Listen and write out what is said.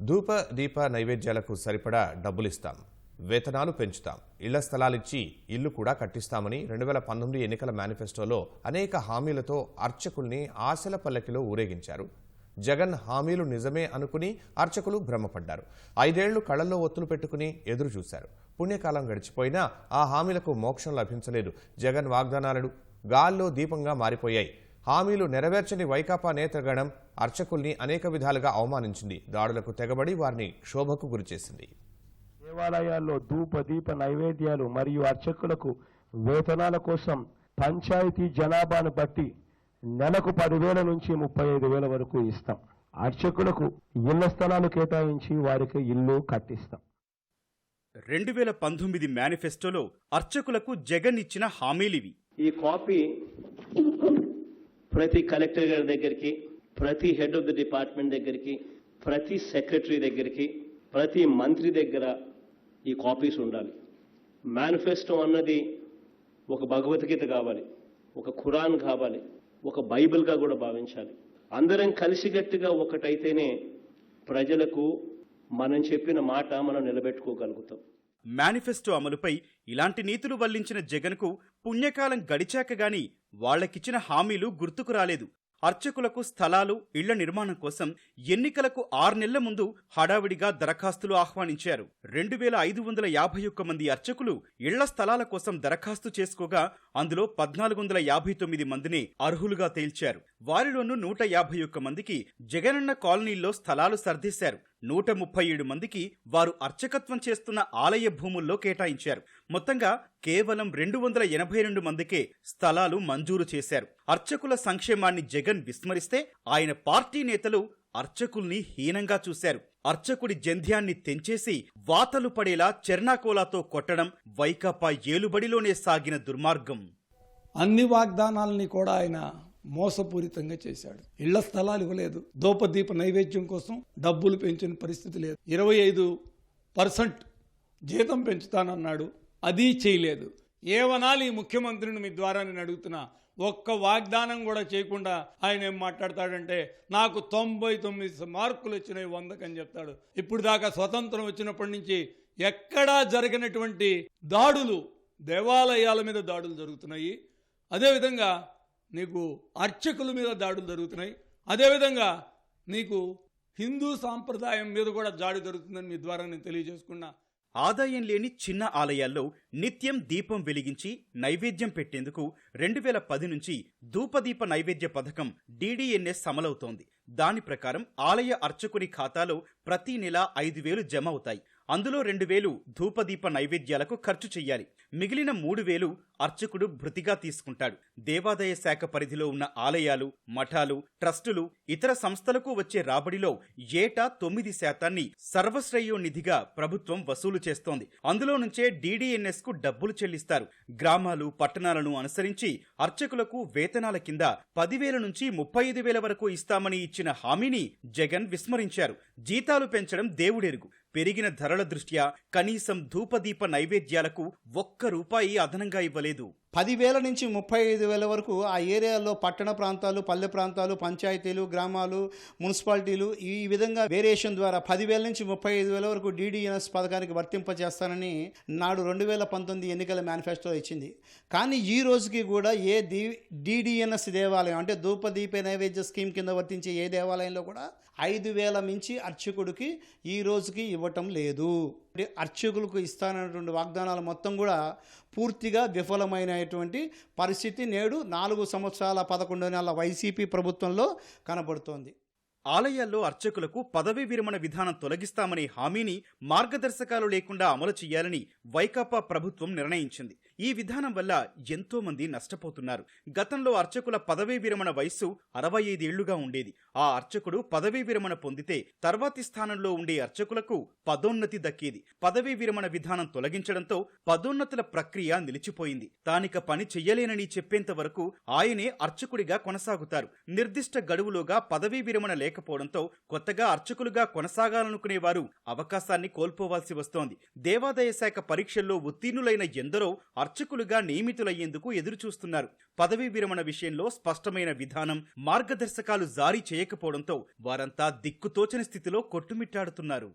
ధూప దీప నైవేద్యాలకు సరిపడా డబ్బులిస్తాం. వేతనాలు పెంచుతాం. ఇళ్ళ స్థలాలిచ్చి ఇల్లు కూడా కట్టిస్తామని రెండు వేల పంతొమ్మిది ఎన్నికల మేనిఫెస్టోలో అనేక హామీలతో అర్చకుల్ని ఆశల పల్లకిలో ఊరేగించారు. జగన్ హామీలు నిజమే అనుకుని అర్చకులు భ్రమపడ్డారు. ఐదేళ్ళు కళ్ళలో ఒత్తులు పెట్టుకుని ఎదురు చూశారు పుణ్యకాలం గడిచిపోయినా ఆ హామీలకు మోక్షం లభించలేదు. జగన్ వాగ్దానాలు గాల్లో దీపంగా మారిపోయాయి. హామీలు నెరవేర్చని వైకాపా నేతగణం అర్చకుల్ని అనేక విధాలుగా అవమానించింది. దాడులకు తెగబడి వారిని క్షోభకు గురిచేసింది దేవాలయాల్లో ధూప దీప నైవేద్యాలు మరియు అర్చకులకు వేతనాల కోసం పంచాయతీ జనాభాను బట్టి నెలకు పదివేల నుంచి ముప్పై ఐదు వేల వరకు ఇస్తాం. అర్చకులకు ఇళ్ళ స్థలాలు కేటాయించి వారికి ఇల్లు కట్టిస్తాం. రెండు వేల పంతొమ్మిది మేనిఫెస్టోలో అర్చకులకు జగన్ ఇచ్చిన హామీలివి. ఈ కాపీ ప్రతి కలెక్టర్ గారి దగ్గరికి ప్రతి హెడ్ ఆఫ్ ది డిపార్ట్మెంట్ దగ్గరికి ప్రతి సెక్రటరీ దగ్గరికి ప్రతి మంత్రి దగ్గర ఈ కాపీస్ ఉండాలి. మేనిఫెస్టో అన్నది ఒక భగవద్గీత కావాలి ఒక ఖురాన్ కావాలి ఒక బైబిల్గా కూడా భావించాలి. అందరం కలిసిగట్టుగా ఒకటైతేనే ప్రజలకు మనం చెప్పిన మాట మనం నిలబెట్టుకోగలుగుతాం. మేనిఫెస్టో అమలుపై ఇలాంటి నీతులు వల్లించిన జగన్కు పుణ్యకాలం గడిచాక గాని వాళ్ళకిచ్చిన హామీలు గుర్తుకు రాలేదు. అర్చకులకు స్థలాలు ఇళ్ళ నిర్మాణం కోసం ఎన్నికలకు ఆరు నెలల ముందు హడావిడిగా దరఖాస్తులు ఆహ్వానించారు. రెండు వేల ఐదు వందల యాభై ఒక్క మంది అర్చకులు ఇళ్ళ స్థలాల కోసం దరఖాస్తు చేసుకోగా అందులో పద్నాలుగు వందల యాభై తొమ్మిది మందిని అర్హులుగా తేల్చారు. వారిలోనూ నూట యాభై ఒక్క మందికి జగనన్న కాలనీల్లో స్థలాలు సర్దేశారు. నూట ముప్పై ఏడు మందికి వారు అర్చకత్వం చేస్తున్న ఆలయ భూముల్లో కేటాయించారు. మొత్తంగా కేవలం రెండు వందల ఎనభై రెండు మందికే స్థలాలు మంజూరు చేశారు. అర్చకుల సంక్షేమాన్ని జగన్ విస్మరిస్తే ఆయన పార్టీ నేతలు అర్చకుల్ని హీనంగా చూశారు. అర్చకుడి జంధ్యాన్ని తెంచేసి వాతలు పడేలా చెర్నాకోలాతో కొట్టడం వైకాపా ఏలుబడిలోనే సాగిన దుర్మార్గం. అన్ని వాగ్దానాల్ని కూడా ఆయన మోసపూరితంగా చేశాడు. ఇళ్ళ స్థలాలు ఇవ్వలేదు. దోపదీప నైవేద్యం కోసం డబ్బులు పెంచిన పరిస్థితి లేదు. ఇరవై ఐదు పర్సెంట్ జీతం పెంచుతానన్నాడు. అది చేయలేదు. ఏమనాలి ముఖ్యమంత్రిని మీ ద్వారా నేను అడుగుతున్నా. ఒక్క వాగ్దానం కూడా చేయకుండా ఆయన ఏం మాట్లాడతాడంటే నాకు తొంభై తొమ్మిది మార్కులు వచ్చినాయి వందకని చెప్తాడు. ఇప్పుడు దాకా స్వతంత్రం వచ్చినప్పటి నుంచి ఎక్కడా జరిగినటువంటి దాడులు దేవాలయాల మీద దాడులు జరుగుతున్నాయి. అదేవిధంగా నీకు అర్చకుల మీద దాడులు జరుగుతున్నాయి. అదేవిధంగా నీకు హిందూ సాంప్రదాయం మీద కూడా దాడి జరుగుతుందని మీ ద్వారా నేను తెలియజేసుకున్నా. ఆదాయం లేని చిన్న ఆలయాల్లో నిత్యం దీపం వెలిగించి నైవేద్యం పెట్టేందుకు రెండు వేల పది నుంచి ధూపదీప నైవేద్య పథకం డీడీఎన్ఎస్ అమలవుతోంది. దాని ప్రకారం ఆలయ అర్చకుని ఖాతాలో ప్రతి నెల ఐదు వేలు జమ అవుతాయి. అందులో రెండు వేలు ధూపదీప నైవేద్యాలకు ఖర్చు చెయ్యాలి. మిగిలిన మూడు వేలు అర్చకుడు భృతిగా తీసుకుంటాడు. దేవాదాయ శాఖ పరిధిలో ఉన్న ఆలయాలు మఠాలు ట్రస్టులు ఇతర సంస్థలకు వచ్చే రాబడిలో ఏటా తొమ్మిది శాతాన్ని సర్వశ్రేయోనిధిగా ప్రభుత్వం వసూలు చేస్తోంది. అందులో నుంచే డీడీఎన్ఎస్కు డబ్బులు చెల్లిస్తారు. గ్రామాలు పట్టణాలను అనుసరించి అర్చకులకు వేతనాల కింద పదివేల నుంచి ముప్పై ఐదు వేల వరకు ఇస్తామని ఇచ్చిన హామీని జగన్ విస్మరించారు. జీతాలు పెంచడం దేవుడెరుగు. పెరిగిన ధరల దృష్ట్యా కనీసం ధూపదీప నైవేద్యాలకు ఒక్క రూపాయి అదనంగా ఇవ్వలేదు. పదివేల నుంచి ముప్పై ఐదు వేల వరకు ఆ ఏరియాలో పట్టణ ప్రాంతాలు పల్లె ప్రాంతాలు పంచాయతీలు గ్రామాలు మున్సిపాలిటీలు ఈ విధంగా వేరియేషన్ ద్వారా పదివేల నుంచి ముప్పై ఐదు వేల వరకు డీడీఎన్ఎస్ పథకానికి వర్తింపజేస్తానని నాడు రెండు వేల పంతొమ్మిది ఎన్నికల మేనిఫెస్టో ఇచ్చింది. కానీ ఈ రోజుకి కూడా ఏ దీ డీడీఎన్ఎస్ దేవాలయం అంటే ధూపదీప నైవేద్య స్కీమ్ కింద వర్తించే ఏ దేవాలయంలో కూడా ఐదు వేల మించి అర్చకుడికి ఈ రోజుకి ఇవ్వటం లేదు. అర్చకులకు ఇస్తానన్నటువంటి వాగ్దానాలు మొత్తం కూడా పూర్తిగా విఫలమైనటువంటి పరిస్థితి నేడు నాలుగు సంవత్సరాల పదకొండు నెలల వైసీపీ ప్రభుత్వంలో కనబడుతోంది. ఆలయాల్లో అర్చకులకు పదవీ విరమణ విధానం తొలగిస్తామనే హామీని మార్గదర్శకాలు లేకుండా అమలు చేయాలని వైకాపా ప్రభుత్వం నిర్ణయించింది. ఈ విధానం వల్ల ఎంతో మంది నష్టపోతున్నారు. గతంలో అర్చకుల పదవీ విరమణ వయస్సు అరవై ఐదేళ్ళుగా ఉండేది. ఆ అర్చకుడు పదవీ విరమణ పొందితే తర్వాతి స్థానంలో ఉండే అర్చకులకు పదోన్నతి దక్కేది. పదవీ విరమణ విధానం తొలగించడంతో పదోన్నతుల ప్రక్రియ నిలిచిపోయింది. తానిక పని చెయ్యలేనని చెప్పేంత వరకు ఆయనే అర్చకుడిగా కొనసాగుతారు. నిర్దిష్ట గడువులోగా పదవీ విరమణ లేకపోవడంతో కొత్తగా అర్చకులుగా కొనసాగాలనుకునే వారు అవకాశాన్ని కోల్పోవాల్సి వస్తోంది. దేవాదాయ శాఖ పరీక్షల్లో ఉత్తీర్ణులైన ఎందరో అర్చకులుగా నియమితులయ్యేందుకు ఎదురుచూస్తున్నారు. పదవీ విరమణ విషయంలో స్పష్టమైన విధానం మార్గదర్శకాలు జారీ చేయకపోవడంతో వారంతా దిక్కుతోచని స్థితిలో కొట్టుమిట్టాడుతున్నారు.